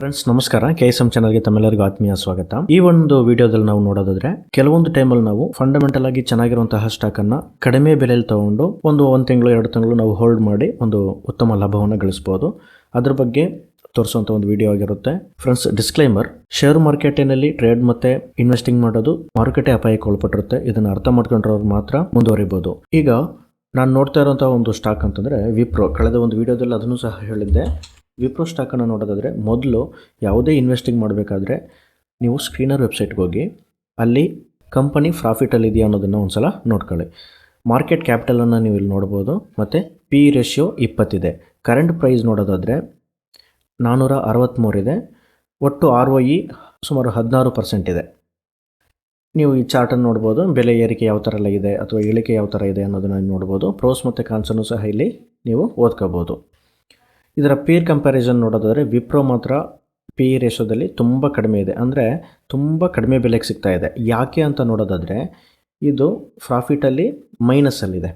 Friends ನಮಸ್ಕಾರ. K S M ಚಾನಲ್ಗೆ ತಮ್ಮೆಲ್ಲರಿಗೂ ಆತ್ಮೀಯ ಸ್ವಾಗತ. ಈ ಒಂದು ವಿಡಿಯೋದಲ್ಲಿ ನಾವು ನೋಡೋದಾದ್ರೆ, ಕೆಲವೊಂದು ಟೈಮಲ್ಲಿ ನಾವು ಫಂಡಮೆಂಟಲ್ ಆಗಿ ಚೆನ್ನಾಗಿರುವಂತಹ ಸ್ಟಾಕ್ ಅನ್ನ ಕಡಿಮೆ ಬೆಲೆಯಲ್ಲಿ ತಗೊಂಡು ಒಂದು ಒಂದು ತಿಂಗಳು, ಎರಡು ತಿಂಗಳು ನಾವು ಹೋಲ್ಡ್ ಮಾಡಿ ಒಂದು ಉತ್ತಮ ಲಾಭವನ್ನು ಗಳಿಸಬಹುದು ಅದ್ರ ಬಗ್ಗೆ ತೋರಿಸುವಂತ ಒಂದು ವಿಡಿಯೋ ಆಗಿರುತ್ತೆ. ಫ್ರೆಂಡ್ಸ್ ಡಿಸ್ಕ್ಲೈಮರ್ ಶೇರ್ ಮಾರ್ಕೆಟಿನಲ್ಲಿ ಟ್ರೇಡ್ ಮತ್ತೆ ಇನ್ವೆಸ್ಟಿಂಗ್ ಮಾಡೋದು ಮಾರುಕಟ್ಟೆ ಅಪಾಯಕ್ಕೆ ಒಳಪಟ್ಟಿರುತ್ತೆ. ಇದನ್ನು ಅರ್ಥ ಮಾಡ್ಕೊಂಡ್ರವ್ರು ಮಾತ್ರ ಮುಂದುವರಿಬಹುದು ಈಗ ನಾನು ನೋಡ್ತಾ ಇರುವಂತಹ ಒಂದು ಸ್ಟಾಕ್ ಅಂತಂದ್ರೆ ವಿಪ್ರೋ ಕಳೆದ ಒಂದು ವಿಡಿಯೋದಲ್ಲಿ ಅದನ್ನು ಸಹ ಹೇಳಿದ್ದೆ. ವಿಪ್ರೋ ಸ್ಟಾಕನ್ನು ನೋಡೋದಾದರೆ ಮೊದಲು ಯಾವುದೇ ಇನ್ವೆಸ್ಟಿಂಗ್ ಮಾಡಬೇಕಾದ್ರೆ ನೀವು ಸ್ಕ್ರೀನರ್ ವೆಬ್ಸೈಟ್ಗೆ ಹೋಗಿ, ಅಲ್ಲಿ ಕಂಪನಿ ಪ್ರಾಫಿಟಲ್ಲಿ ಇದೆಯಾ ಅನ್ನೋದನ್ನು ಒಂದ್ಸಲ ನೋಡ್ಕೊಳ್ಳಿ. ಮಾರ್ಕೆಟ್ ಕ್ಯಾಪಿಟಲನ್ನು ನೀವು ಇಲ್ಲಿ ನೋಡ್ಬೋದು, ಮತ್ತು ಪಿ ರೇಷಿಯೋ ಇಪ್ಪತ್ತಿದೆ. ಕರೆಂಟ್ ಪ್ರೈಸ್ ನೋಡೋದಾದರೆ ನಾನ್ನೂರ ಅರವತ್ತ್ಮೂರಿದೆ ಒಟ್ಟು ಆರ್ ಒ ಇ ಸುಮಾರು ಹದಿನಾರು ಪರ್ಸೆಂಟ್ ಇದೆ. ನೀವು ಈ ಚಾರ್ಟನ್ನು ನೋಡ್ಬೋದು, ಬೆಲೆ ಏರಿಕೆ ಯಾವ ಥರ ಎಲ್ಲ ಇದೆ, ಅಥವಾ ಇಳಿಕೆ ಯಾವ ಥರ ಇದೆ ಅನ್ನೋದನ್ನು ನೋಡ್ಬೋದು. ಪ್ರೋಸ್ ಮತ್ತು ಕಾನ್ಸನ್ನು ಸಹ ಇಲ್ಲಿ ನೀವು ಓದ್ಕೋಬೋದು. ಇದರ ಪೇರ್ ಕಂಪ್ಯಾರಿಸನ್ ನೋಡೋದಾದರೆ ವಿಪ್ರೋ ಮಾತ್ರ ಪಿ ರೇಷೋದಲ್ಲಿ ತುಂಬ ಕಡಿಮೆ ಇದೆ. ಅಂದರೆ ತುಂಬ ಕಡಿಮೆ ಬೆಲೆಗೆ ಸಿಗ್ತಾ ಇದೆ. ಯಾಕೆ ಅಂತ ನೋಡೋದಾದರೆ ಇದು ಪ್ರಾಫಿಟಲ್ಲಿ ಮೈನಸ್ಸಲ್ಲಿದೆ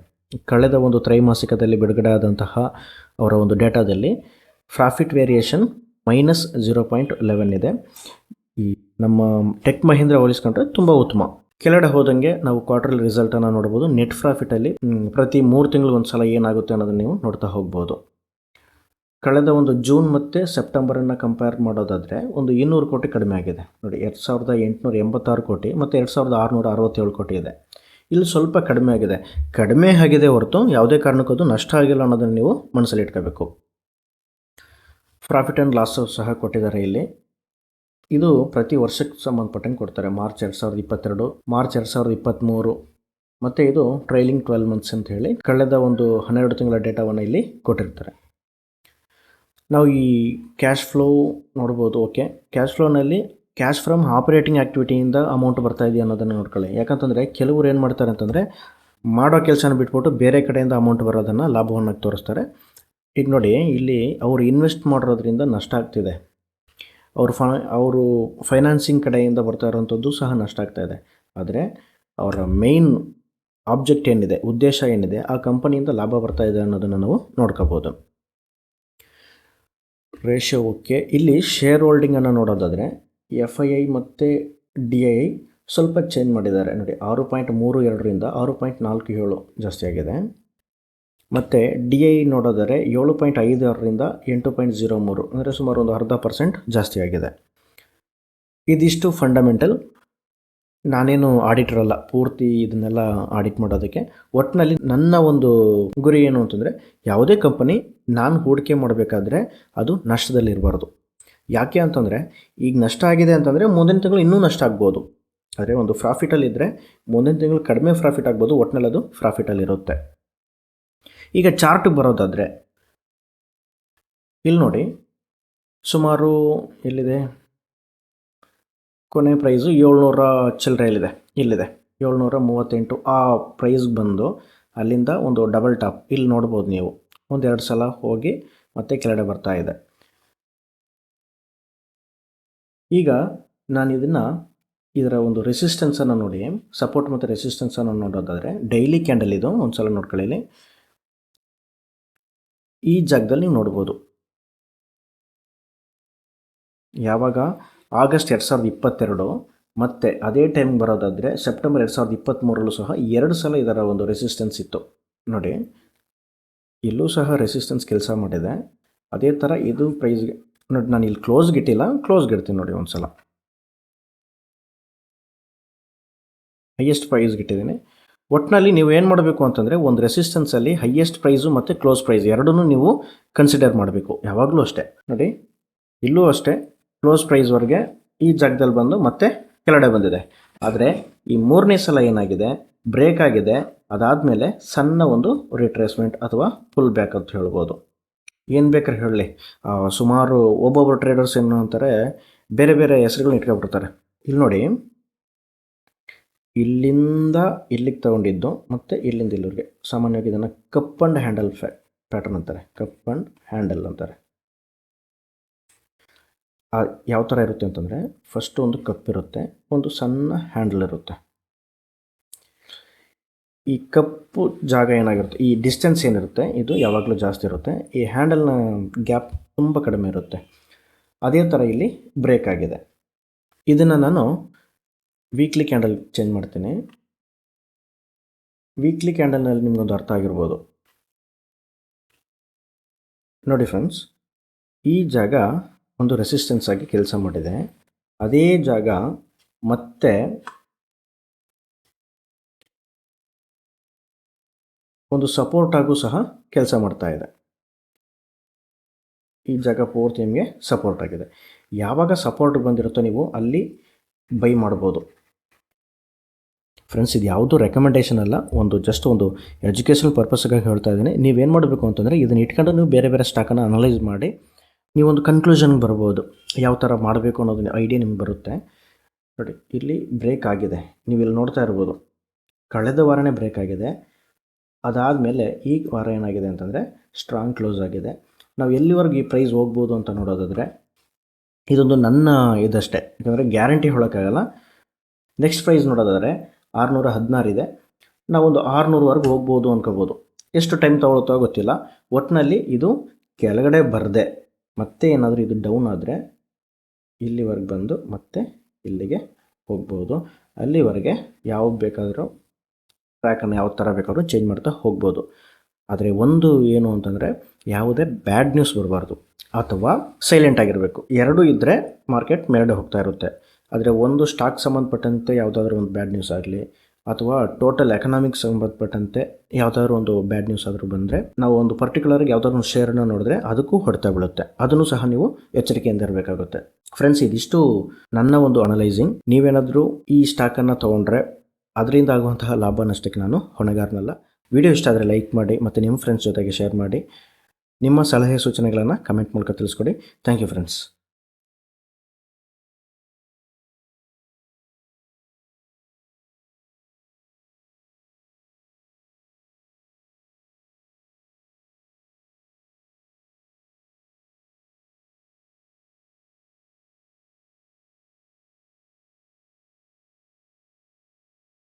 ಕಳೆದ ಒಂದು ತ್ರೈಮಾಸಿಕದಲ್ಲಿ ಬಿಡುಗಡೆ ಆದಂತಹ ಅವರ ಒಂದು ಡೇಟಾದಲ್ಲಿ profit variation minus zero point eleven ಇದೆ. ಈ ನಮ್ಮ ಟೆಕ್ ಮಹೀಂದ್ರ ಹೋಲಿಸ್ಕೊಂಡ್ರೆ ತುಂಬ ಉತ್ತಮ. ಕೆಳಗಡೆ ಹೋದಂಗೆ ನಾವು ಕ್ವಾರ್ಟರ್ಲಿ ರಿಸಲ್ಟನ್ನು ನೋಡ್ಬೋದು. ನೆಟ್ ಪ್ರಾಫಿಟಲ್ಲಿ ಪ್ರತಿ ಮೂರು ತಿಂಗಳು ಒಂದು ಸಲ ಏನಾಗುತ್ತೆ ಅನ್ನೋದನ್ನು ನೀವು ನೋಡ್ತಾ ಹೋಗ್ಬೋದು. ಕಳೆದ ಒಂದು ಜೂನ್ ಮತ್ತು ಸೆಪ್ಟೆಂಬರನ್ನು ಕಂಪೇರ್ ಮಾಡೋದಾದರೆ ಒಂದು ಇನ್ನೂರು ಕೋಟಿ ಕಡಿಮೆ ಆಗಿದೆ. ನೋಡಿ, ಎರಡು ಸಾವಿರದ ಎಂಟುನೂರ ಎಂಬತ್ತಾರು ಕೋಟಿ ಮತ್ತು ಎರಡು ಸಾವಿರದ ಆರುನೂರ ಅರವತ್ತೇಳು ಕೋಟಿ ಇದೆ. ಇಲ್ಲಿ ಸ್ವಲ್ಪ ಕಡಿಮೆ ಆಗಿದೆ. ಕಡಿಮೆ ಆಗಿದೆ ಹೊರತು ಯಾವುದೇ ಕಾರಣಕ್ಕೂ ಅದು ನಷ್ಟ ಆಗಿಲ್ಲ ಅನ್ನೋದನ್ನು ನೀವು ಮನಸ್ಸಲ್ಲಿ ಇಟ್ಕೋಬೇಕು. ಪ್ರಾಫಿಟ್ ಆ್ಯಂಡ್ ಲಾಸು ಸಹ ಕೊಟ್ಟಿದ್ದಾರೆ ಇಲ್ಲಿ. ಇದು ಪ್ರತಿ ವರ್ಷಕ್ಕೆ ಸಂಬಂಧಪಟ್ಟಂಗೆ ಕೊಡ್ತಾರೆ. ಮಾರ್ಚ್ ಎರಡು ಸಾವಿರದ ಇಪ್ಪತ್ತೆರಡು, ಮಾರ್ಚ್ ಎರಡು ಸಾವಿರದ ಇಪ್ಪತ್ತ್ಮೂರು ಮತ್ತು ಇದು ಟ್ರೈಲಿಂಗ್ ಟ್ವೆಲ್ ಮಂತ್ಸ್ ಅಂತ ಹೇಳಿ ಕಳೆದ ಒಂದು ಹನ್ನೆರಡು ತಿಂಗಳ ಡೇಟಾವನ್ನು ಇಲ್ಲಿ ಕೊಟ್ಟಿರ್ತಾರೆ. ನಾವು ಈ ಕ್ಯಾಶ್ ಫ್ಲೋ ನೋಡ್ಬೋದು ಓಕೆ ಕ್ಯಾಶ್ ಫ್ಲೋನಲ್ಲಿ ಕ್ಯಾಶ್ ಫ್ರಮ್ ಆಪರೇಟಿಂಗ್ ಆ್ಯಕ್ಟಿವಿಟಿಯಿಂದ ಅಮೌಂಟ್ ಬರ್ತಾ ಇದೆಯಾ ಅನ್ನೋದನ್ನು ನೋಡ್ಕೊಳ್ಳಿ. ಯಾಕಂತಂದರೆ ಕೆಲವರು ಏನು ಮಾಡ್ತಾರೆ ಅಂತಂದರೆ ಮಾಡೋ ಕೆಲಸನ ಬಿಟ್ಬಿಟ್ಟು ಬೇರೆ ಕಡೆಯಿಂದ ಅಮೌಂಟ್ ಬರೋದನ್ನು ಲಾಭವನ್ನು ತೋರಿಸ್ತಾರೆ. ಈಗ ನೋಡಿ, ಇಲ್ಲಿ ಅವರು ಇನ್ವೆಸ್ಟ್ ಮಾಡಿರೋದ್ರಿಂದ ನಷ್ಟ ಆಗ್ತಿದೆ. ಅವರು ಫ, ಅವರು ಫೈನಾನ್ಸಿಂಗ್ ಕಡೆಯಿಂದ ಬರ್ತಾ ಇರೋವಂಥದ್ದು ಸಹ ನಷ್ಟ ಆಗ್ತಾ ಇದೆ. ಆದರೆ ಅವರ ಮೇನ್ ಆಬ್ಜೆಕ್ಟ್ ಏನಿದೆ, ಉದ್ದೇಶ ಏನಿದೆ, ಆ ಕಂಪನಿಯಿಂದ ಲಾಭ ಬರ್ತಾ ಇದೆ ಅನ್ನೋದನ್ನು ನಾವು ನೋಡ್ಕೋಬೋದು. ರೇಷಿಯೋ ಓಕೆ ಇಲ್ಲಿ ಶೇರ್ ಹೋಲ್ಡಿಂಗನ್ನು ನೋಡೋದಾದರೆ ಎಫ್ ಐ ಐ ಮತ್ತು ಡಿ ಐ ಐ ಸ್ವಲ್ಪ ಚೇಂಜ್ ಮಾಡಿದ್ದಾರೆ. ನೋಡಿ, ಆರು ಪಾಯಿಂಟ್ ಮೂರು ಎರಡರಿಂದ ಆರು ಪಾಯಿಂಟ್ ನಾಲ್ಕು ಏಳು ಜಾಸ್ತಿ ಆಗಿದೆ. ಮತ್ತು ಡಿ ಐ ನೋಡೋದಾದರೆ ಏಳು ಪಾಯಿಂಟ್ ಐದು ಆರರಿಂದ ಎಂಟು ಪಾಯಿಂಟ್ ಜೀರೋ ಮೂರು, ಅಂದರೆ ಸುಮಾರು ಒಂದು ಅರ್ಧ ಪರ್ಸೆಂಟ್ ಜಾಸ್ತಿ ಆಗಿದೆ. ಇದಿಷ್ಟು ಫಂಡಮೆಂಟಲ್ ನಾನೇನು ಆಡಿಟರ್ ಅಲ್ಲ, ಪೂರ್ತಿ ಇದನ್ನೆಲ್ಲ ಆಡಿಟ್ ಮಾಡೋದಕ್ಕೆ. ಒಟ್ಟಿನಲ್ಲಿ ನನ್ನ ಒಂದು ಗುರಿ ಏನು ಅಂತಂದರೆ, ಯಾವುದೇ ಕಂಪನಿ ನಾನು ಹೂಡಿಕೆ ಮಾಡಬೇಕಾದ್ರೆ ಅದು ನಷ್ಟದಲ್ಲಿರಬಾರ್ದು ಯಾಕೆ ಅಂತಂದರೆ, ಈಗ ನಷ್ಟ ಆಗಿದೆ ಅಂತಂದರೆ ಮುಂದಿನ ತಿಂಗಳು ಇನ್ನೂ ನಷ್ಟ ಆಗ್ಬೋದು. ಆದರೆ ಒಂದು ಪ್ರಾಫಿಟಲ್ಲಿದ್ದರೆ ಮುಂದಿನ ತಿಂಗಳು ಕಡಿಮೆ ಪ್ರಾಫಿಟ್ ಆಗ್ಬೋದು ಒಟ್ಟಿನಲ್ಲಿ ಅದು ಪ್ರಾಫಿಟಲ್ಲಿರುತ್ತೆ ಈಗ ಚಾರ್ಟ್ಗೆ ಬರೋದಾದರೆ, ಇಲ್ಲಿ ನೋಡಿ, ಸುಮಾರು ಎಲ್ಲಿದೆ? ಕೊನೆ ಪ್ರೈಸು ಏಳ್ನೂರ ಚಿಲ್ಲರೆಯಲ್ಲಿದೆ ಇಲ್ಲಿದೆ ಏಳ್ನೂರ ಮೂವತ್ತೆಂಟು ಆ ಪ್ರೈಸ್ಗೆ ಬಂದು ಅಲ್ಲಿಂದ ಒಂದು ಡಬಲ್ ಟಾಪ್ ಇಲ್ಲಿ ನೋಡ್ಬೋದು ನೀವು. ಒಂದೆರಡು ಸಲ ಹೋಗಿ ಮತ್ತೆ ಕೆಳಗಡೆ ಬರ್ತಾ ಇದೆ. ಈಗ ನಾನು ಇದನ್ನು ಇದರ ಒಂದು ರೆಸಿಸ್ಟೆನ್ಸನ್ನು ನೋಡಿ. ಸಪೋರ್ಟ್ ಮತ್ತು ರೆಸಿಸ್ಟೆನ್ಸನ್ನು ನೋಡೋದಾದರೆ ಡೈಲಿ ಕ್ಯಾಂಡಲ್ ಇದು. ಒಂದು ಸಲ ನೋಡ್ಕೊಳ್ಳಿ ಈ ಜಾಗದಲ್ಲಿ ನೀವು ನೋಡ್ಬೋದು. ಯಾವಾಗ? ಆಗಸ್ಟ್ ಎರಡು ಸಾವಿರದ ಇಪ್ಪತ್ತೆರಡು ಮತ್ತು ಅದೇ ಟೈಮ್ ಬರೋದಾದರೆ ಸೆಪ್ಟೆಂಬರ್ ಎರಡು ಸಾವಿರದ ಇಪ್ಪತ್ತ್ಮೂರಲ್ಲೂ ಸಹ ಎರಡು ಸಲ ಇದರ ಒಂದು ರೆಸಿಸ್ಟೆನ್ಸ್ ಇತ್ತು. ನೋಡಿ, ಇಲ್ಲೂ ಸಹ ರೆಸಿಸ್ಟೆನ್ಸ್ ಕೆಲಸ ಮಾಡಿದೆ. ಅದೇ ಥರ ಇದು ಪ್ರೈಸ್ಗೆ ನೋಡಿ, ನಾನು ಇಲ್ಲಿ ಕ್ಲೋಸ್ಗೆ ಇಟ್ಟಿಲ್ಲ ಕ್ಲೋಸ್ಗೆ ಇಡ್ತೀನಿ ನೋಡಿ ಒಂದು ಸಲ ಹೈಯೆಸ್ಟ್ ಪ್ರೈಸ್ಗೆ ಇಟ್ಟಿದ್ದೀನಿ. ಒಟ್ಟಿನಲ್ಲಿ ನೀವು ಏನು ಮಾಡಬೇಕು ಅಂತಂದರೆ ಒಂದು ರೆಸಿಸ್ಟೆನ್ಸಲ್ಲಿ ಹೈಯೆಸ್ಟ್ ಪ್ರೈಸು ಮತ್ತು ಕ್ಲೋಸ್ ಪ್ರೈಸ್ ಎರಡನ್ನೂ ನೀವು ಕನ್ಸಿಡರ್ ಮಾಡಬೇಕು, ಯಾವಾಗಲೂ ಅಷ್ಟೇ. ನೋಡಿ, ಇಲ್ಲೂ ಅಷ್ಟೇ. ಕ್ಲೋಸ್ ಪ್ರೈಸ್ವರೆಗೆ ಈ ಜಾಗದಲ್ಲಿ ಬಂದು ಮತ್ತೆ ಕೆಳಗಡೆ ಬಂದಿದೆ. ಆದರೆ ಈ ಮೂರನೇ ಸಲ ಏನಾಗಿದೆ? ಬ್ರೇಕ್ ಆಗಿದೆ. ಅದಾದಮೇಲೆ ಸಣ್ಣ ಒಂದು ರಿಟ್ರೇಸ್ಮೆಂಟ್ ಅಥವಾ ಫುಲ್ ಬ್ಯಾಕ್ ಅಂತ ಹೇಳ್ಬೋದು. ಏನು ಬೇಕಾದ್ರೆ ಹೇಳಲಿ ಸುಮಾರು ಒಬ್ಬೊಬ್ಬರು ಟ್ರೇಡರ್ಸ್ ಏನು ಅಂತಾರೆ, ಬೇರೆ ಬೇರೆ ಹೆಸರುಗಳನ್ನ ಇಟ್ಕೊಬಿಡ್ತಾರೆ ಇಲ್ಲಿ ನೋಡಿ. ಇಲ್ಲಿಂದ ಇಲ್ಲಿಗೆ ತಗೊಂಡಿದ್ದು ಮತ್ತು ಇಲ್ಲಿಂದ ಇಲ್ಲಿವರೆಗೆ. ಸಾಮಾನ್ಯವಾಗಿ ಇದನ್ನು ಕಪ್ ಆ್ಯಂಡ್ ಹ್ಯಾಂಡಲ್ ಫ್ಯಾ ಪ್ಯಾಟರ್ನ್ ಅಂತಾರೆ. ಕಪ್ ಆ್ಯಂಡ್ ಹ್ಯಾಂಡಲ್ ಅಂತಾರೆ. ಯಾವ ಥರ ಇರುತ್ತೆ ಅಂತಂದರೆ ಫಸ್ಟ್ ಒಂದು ಕಪ್ ಇರುತ್ತೆ, ಒಂದು ಸಣ್ಣ ಹ್ಯಾಂಡಲ್ ಇರುತ್ತೆ. ಈ ಕಪ್ಪು ಜಾಗ ಏನಾಗಿರುತ್ತೆ, ಈ ಡಿಸ್ಟೆನ್ಸ್ ಏನಿರುತ್ತೆ, ಇದು ಯಾವಾಗಲೂ ಜಾಸ್ತಿ ಇರುತ್ತೆ. ಈ ಹ್ಯಾಂಡಲ್ನ ಗ್ಯಾಪ್ ತುಂಬ ಕಡಿಮೆ ಇರುತ್ತೆ. ಅದೇ ಥರ ಇಲ್ಲಿ ಬ್ರೇಕ್ ಆಗಿದೆ. ಇದನ್ನು ನಾನು ವೀಕ್ಲಿ ಕ್ಯಾಂಡಲ್ ಚೇಂಜ್ ಮಾಡ್ತೀನಿ. ವೀಕ್ಲಿ ಕ್ಯಾಂಡಲ್ನಲ್ಲಿ ನಿಮಗೊಂದು ಅರ್ಥ ಆಗಿರ್ಬೋದು. ನೋಡಿ ಫ್ರೆಂಡ್ಸ್ ಈ ಜಾಗ ಒಂದು ರೆಸಿಸ್ಟೆನ್ಸ್ ಆಗಿ ಕೆಲಸ ಮಾಡಿದೆ. ಅದೇ ಜಾಗ ಮತ್ತೆ ಒಂದು ಸಪೋರ್ಟ್ ಆಗೂ ಸಹ ಕೆಲಸ ಮಾಡ್ತಾ ಇದೆ. ಈ ಜಾಗ ಫೋರ್ತ್ ನಿಮಗೆ ಸಪೋರ್ಟ್ ಆಗಿದೆ. ಯಾವಾಗ ಸಪೋರ್ಟ್ ಬಂದಿರುತ್ತೋ ನೀವು ಅಲ್ಲಿ ಬೈ ಮಾಡ್ಬೋದು. ಫ್ರೆಂಡ್ಸ್ ಇದು ಯಾವುದೂ ರೆಕಮೆಂಡೇಷನ್ ಅಲ್ಲ, ಒಂದು ಜಸ್ಟ್ ಒಂದು ಎಜುಕೇಷನಲ್ ಪರ್ಪಸ್ಗಾಗಿ ಹೇಳ್ತಾ ಇದ್ದೀನಿ. ನೀವೇನು ಮಾಡಬೇಕು ಅಂತಂದರೆ, ಇದನ್ನ ಇಟ್ಕೊಂಡು ನೀವು ಬೇರೆ ಬೇರೆ ಸ್ಟಾಕನ್ನು ಅನಲೈಸ್ ಮಾಡಿ ನೀವೊಂದು ಕನ್ಕ್ಲೂಷನ್ಗೆ ಬರ್ಬೋದು. ಯಾವ ಥರ ಮಾಡಬೇಕು ಅನ್ನೋದನ್ನ ಐಡಿಯಾ ನಿಮ್ಗೆ ಬರುತ್ತೆ. ನೋಡಿ, ಇಲ್ಲಿ ಬ್ರೇಕ್ ಆಗಿದೆ. ನೀವು ಇಲ್ಲಿ ನೋಡ್ತಾ ಇರ್ಬೋದು. ಕಳೆದ ವಾರನೇ ಬ್ರೇಕ್ ಆಗಿದೆ. ಅದಾದಮೇಲೆ ಈ ವಾರ ಏನಾಗಿದೆ ಅಂತಂದರೆ ಸ್ಟ್ರಾಂಗ್ ಕ್ಲೋಸ್ ಆಗಿದೆ. ನಾವು ಎಲ್ಲಿವರೆಗೂ ಈ ಪ್ರೈಸ್ ಹೋಗ್ಬೋದು ಅಂತ ನೋಡೋದಾದರೆ, ಇದೊಂದು ನನ್ನ ಇದಷ್ಟೇ. ಯಾಕಂದರೆ ಗ್ಯಾರಂಟಿ ಹೇಳೋಕ್ಕಾಗಲ್ಲ. ನೆಕ್ಸ್ಟ್ ಪ್ರೈಸ್ ನೋಡೋದಾದರೆ ಆರುನೂರ ಹದಿನಾರು ಇದೆ. ನಾವೊಂದು ಆರುನೂರವರೆಗೆ ಹೋಗ್ಬೋದು ಅನ್ಕೋಬೋದು. ಎಷ್ಟು ಟೈಮ್ ತೊಗೊಳುತ್ತೋ ಗೊತ್ತಿಲ್ಲ. ಒಟ್ಟಿನಲ್ಲಿ ಇದು ಕೆಳಗಡೆ ಬರದೆ. ಮತ್ತೆ ಏನಾದರೂ ಇದು ಡೌನ್ ಆದರೆ ಇಲ್ಲಿವರೆಗೆ ಬಂದು ಮತ್ತೆ ಇಲ್ಲಿಗೆ ಹೋಗ್ಬೋದು. ಅಲ್ಲಿವರೆಗೆ ಯಾವ ಬೇಕಾದರೂ ಟ್ರ್ಯಾಕನ್ನು ಯಾವ ಥರ ಬೇಕಾದರೂ ಚೇಂಜ್ ಮಾಡ್ತಾ ಹೋಗ್ಬೋದು. ಆದರೆ ಒಂದು ಏನು ಅಂತಂದರೆ ಯಾವುದೇ ಬ್ಯಾಡ್ ನ್ಯೂಸ್ ಬರಬಾರ್ದು. ಅಥವಾ ಸೈಲೆಂಟ್ ಆಗಿರಬೇಕು. ಎರಡೂ ಇದ್ದರೆ ಮಾರ್ಕೆಟ್ ಮೇಲೆ ಹೋಗ್ತಾ ಇರುತ್ತೆ. ಆದರೆ ಒಂದು ಸ್ಟಾಕ್ ಸಂಬಂಧಪಟ್ಟಂತೆ ಯಾವುದಾದ್ರೂ ಒಂದು ಬ್ಯಾಡ್ ನ್ಯೂಸ್ ಆಗಲಿ ಅಥವಾ ಟೋಟಲ್ ಎಕನಾಮಿಕ್ಸ್ ಸಂಬಂಧಪಟ್ಟಂತೆ ಯಾವ್ದಾದ್ರು ಒಂದು ಬ್ಯಾಡ್ ನ್ಯೂಸ್ ಆದರೂ ಬಂದರೆ, ನಾವು ಒಂದು ಪರ್ಟಿಕ್ಯುಲರ್ ಯಾವ್ದಾದ್ರು ಒಂದು ಶೇರನ್ನು ನೋಡಿದ್ರೆ ಅದಕ್ಕೂ ಹೊಡೆತ ಬೀಳುತ್ತೆ. ಅದನ್ನು ಸಹ ನೀವು ಎಚ್ಚರಿಕೆಯಿಂದ ಇರಬೇಕಾಗುತ್ತೆ. ಫ್ರೆಂಡ್ಸ್ ಇದಿಷ್ಟು ನನ್ನ ಒಂದು ಅನಲೈಸಿಂಗ್ ನೀವೇನಾದರೂ ಈ ಸ್ಟಾಕನ್ನು ತೊಗೊಂಡ್ರೆ ಅದರಿಂದ ಆಗುವಂತಹ ಲಾಭ ನಷ್ಟಕ್ಕೆ ನಾನು ಹೊಣೆಗಾರನಲ್ಲ. ವಿಡಿಯೋ ಇಷ್ಟ ಆದರೆ ಲೈಕ್ ಮಾಡಿ ಮತ್ತು ನಿಮ್ಮ ಫ್ರೆಂಡ್ಸ್ ಜೊತೆಗೆ ಶೇರ್ ಮಾಡಿ. ನಿಮ್ಮ ಸಲಹೆ ಸೂಚನೆಗಳನ್ನು ಕಮೆಂಟ್ ಮೂಲಕ ತಿಳಿಸ್ಕೊಡಿ. Thank you friends